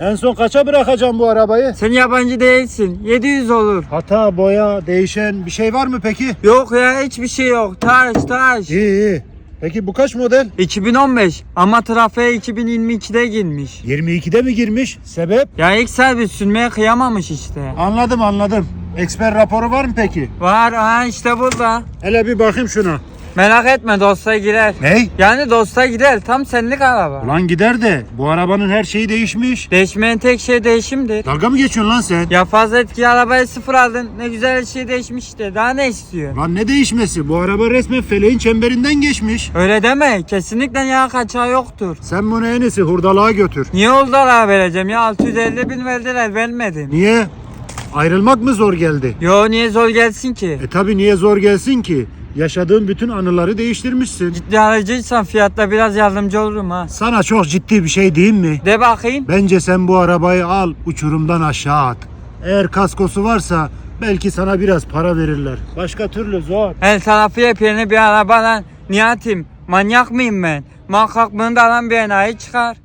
En son kaça bırakacağım bu arabayı? Sen yabancı değilsin. 700 olur. Hata, boya, değişen bir şey var mı peki? Yok ya hiçbir şey yok. Taş taş. İyi iyi. Peki bu kaç model? 2015 ama trafiğe 2022'de girmiş. 22'de mi girmiş? Sebep? Ya ilk servis sürmeye kıyamamış işte. Anladım anladım. Eksper raporu var mı peki? Var ha işte burada. Hele bir bakayım şuna. Merak etme dosta girer. Ney? Yani dosta gider tam senlik araba. Ulan gider de bu arabanın her şeyi değişmiş. Değişmeyen tek şey değişimdir. Dalga mı geçiyorsun lan sen? Ya fazla etkili arabayı sıfır aldın. Ne güzel her şey değişmiş işte. Daha ne istiyor? Lan ne değişmesi? Bu araba resmen feleğin çemberinden geçmiş. Öyle deme. Kesinlikle yağ kaçağı yoktur. Sen bunu en iyisi hurdalığa götür. Niye oldular vereceğim ya? 650 bin verdiler vermedim. Niye? Ayrılmak mı zor geldi? Yo niye zor gelsin ki? E tabi niye zor gelsin ki? Yaşadığın bütün anıları değiştirmişsin. Ciddi alıcıysan fiyatta biraz yardımcı olurum ha. Sana çok ciddi bir şey diyeyim mi? De bakayım. Bence sen bu arabayı al uçurumdan aşağı at. Eğer kaskosu varsa belki sana biraz para verirler. Başka türlü zor. El tarafı yepyeni bir araba lan. Niyatim manyak mıyım ben? Muhakkak bunu da alan bir enayi çıkar.